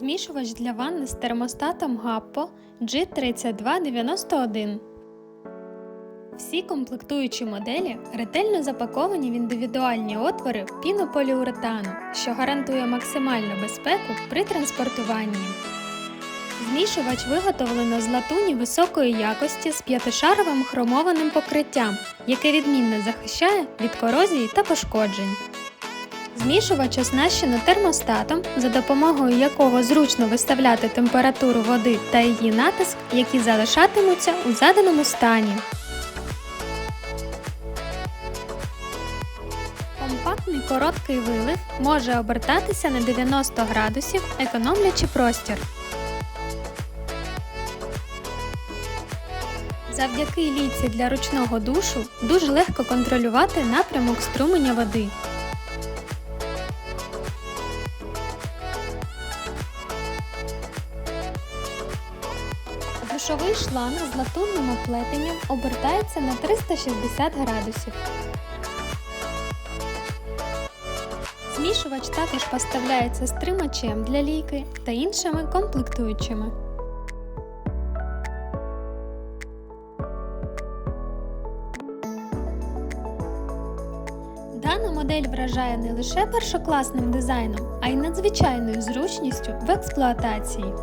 Змішувач для ванни з термостатом Гаппо G3291. Всі комплектуючі моделі ретельно запаковані в індивідуальні отвори пінополіуретану, що гарантує максимальну безпеку при транспортуванні. Змішувач виготовлено з латуні високої якості з п'ятишаровим хромованим покриттям, яке відмінно захищає від корозії та пошкоджень. Змішувач оснащено термостатом, за допомогою якого зручно виставляти температуру води та її натиск, які залишатимуться у заданому стані. Компактний короткий вилив може обертатися на 90 градусів, економлячи простір. Завдяки лійці для ручного душу дуже легко контролювати напрямок струменя води. Душовий шланг з латунним оплетенням обертається на 360 градусів. Змішувач також поставляється з тримачем для лійки та іншими комплектуючими. Дана модель вражає не лише першокласним дизайном, а й надзвичайною зручністю в експлуатації.